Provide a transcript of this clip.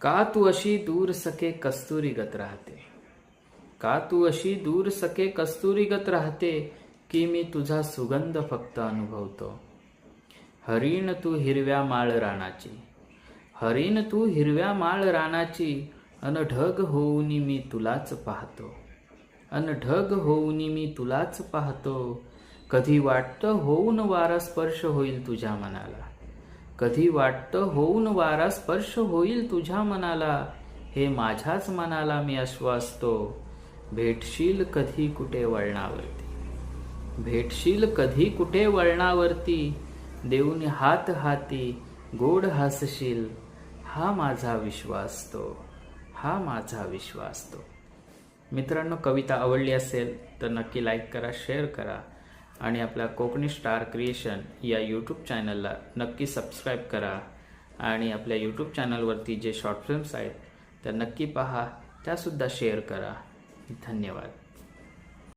का तू अशी दूर सके कस्तुरीगत राहते? का तू अशी दूर सके कस्तुरीगत राहते की मी तुझा सुगंध फक्त अनुभवतो? हरिण तू हिरव्या माळ रानाची हरिण तू हिरव्या माळ रानाची अन ढग होऊन मी तुलाच पाहतो. अन ढग होऊन मी तुलाच पाहतो. कधी वाटतं होऊन वारा स्पर्श होईल तुझ्या मनाला? कधी वाटतं होऊन वारा स्पर्श होईल तुझ्या मनाला? हे माझ्याच मनाला मी आश्वासतो. भेटशील कधी कुठे वळणावरती? भेटशील कधी कुठे वळणावरती? देऊन हात हाती गोड हसशील. हा माझा विश्वास तो. हा माझा विश्वास तो. मित्रांनो कविता आवडली असेल तर नक्की लाईक करा शेअर करा. आणि आपल्या कोकणी स्टार क्रिएशन या यूट्यूब चॅनलला नक्की सबस्क्राईब करा. आणि आपल्या यूट्यूब चॅनलवरती जे शॉर्ट फिल्म्स आहेत त्या नक्की पहा. त्यासुद्धा शेअर करा. धन्यवाद.